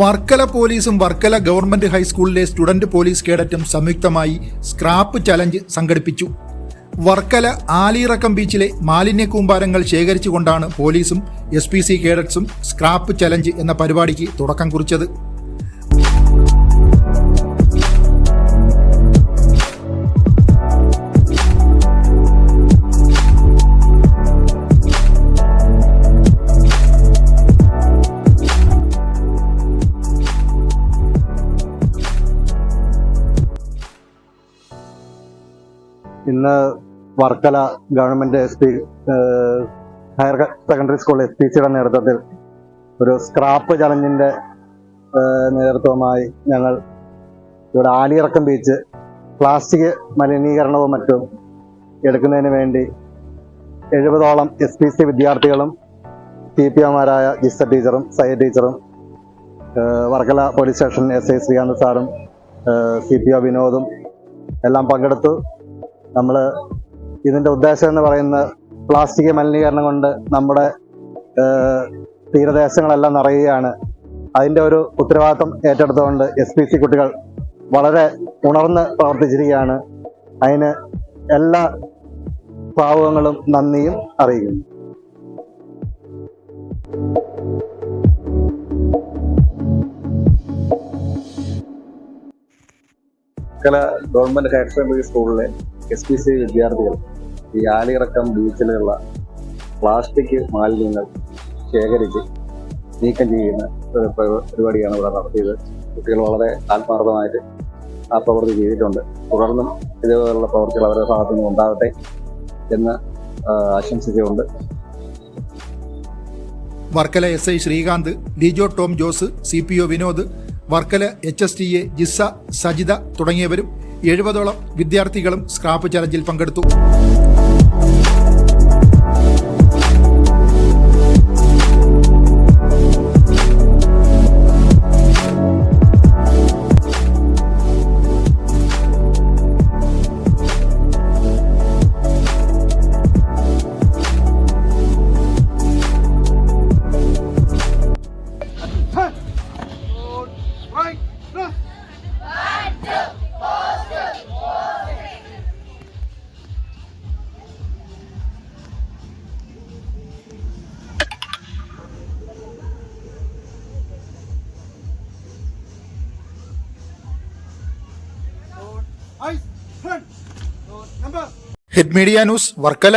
വർക്കല പോലീസും വർക്കല ഗവൺമെന്റ് ഹൈസ്കൂളിലെ student police കേഡറ്റും സംയുക്തമായി സ്ക്രാപ്പ് ചലഞ്ച് സംഘടിപ്പിച്ചു. വർക്കല ആലിറക്കം ബീച്ചിലെ മാലിന്യ കൂമ്പാരങ്ങൾ ശേഖരിച്ചുകൊണ്ടാണ് പോലീസും എസ് പി സി കേഡറ്റ്സും സ്ക്രാപ്പ് ചലഞ്ച് എന്ന പരിപാടിക്ക് തുടക്കം കുറിച്ചത്. ഇന്ന് Varkala government S P higher secondary school S P സിയുടെ നേതൃത്വത്തിൽ ഒരു സ്ക്രാപ്പ് ചലഞ്ചിന്റെ നേതൃത്വമായി ഞങ്ങൾ ഇവിടെ ആലിയിറക്കം ബീച്ച് പ്ലാസ്റ്റിക് മലിനീകരണവും മറ്റും എടുക്കുന്നതിന് വേണ്ടി എഴുപതോളം എസ് പി സി വിദ്യാർത്ഥികളും ടി പി ഒമാരായ ജിസ ടീച്ചറും സയ ടീച്ചറും Varkala police station S I Sreekanth സാറും സി പി ഒ വിനോദും എല്ലാം പങ്കെടുത്തു. നമ്മൾ ഇതിന്റെ ഉദ്ദേശം എന്ന് പറയുന്നത് പ്ലാസ്റ്റിക് മലിനീകരണം കൊണ്ട് നമ്മുടെ തീരദേശങ്ങളെല്ലാം നിറയുകയാണ്. അതിന്റെ ഒരു ഉത്തരവാദിത്വം ഏറ്റെടുത്തുകൊണ്ട് എസ് പി സി കുട്ടികൾ വളരെ ഉണർന്ന് പ്രവർത്തിച്ചിരിക്കുകയാണ്. അതിന് എല്ലാ ഭാവുകങ്ങളും നന്ദിയും അറിയിക്കുന്നു. ചില ഗവൺമെന്റ് ഹയർ സെക്കൻഡറി സ്കൂളിലെ എസ് പി സി വിദ്യാർത്ഥികൾ ഈ ആലിയിറക്കം ബീച്ചിലുള്ള പ്ലാസ്റ്റിക് മാലിന്യങ്ങൾ ശേഖരിച്ച് നീക്കം ചെയ്യുന്ന പരിപാടിയാണ് ഇവിടെ നടത്തിയത്. കുട്ടികൾ വളരെ ആത്മാർത്ഥമായിട്ട് ആ പ്രവൃത്തി ചെയ്തിട്ടുണ്ട്. തുടർന്നും ഇതേപോലുള്ള പ്രവൃത്തികൾ അവരുടെ ഭാഗത്തു നിന്നും ഉണ്ടാകട്ടെ എന്ന് ആശംസിച്ചുകൊണ്ട്. Varkala S I Sreekanth Dijo Tom Jose C P O Vinod Varkala H S T A Jisa Sajitha തുടങ്ങിയവരും എഴുപതോളം വിദ്യാർത്ഥികളും സ്ക്രാപ്പ് ചലഞ്ചിൽ പങ്കെടുത്തു. Head media news Varkala.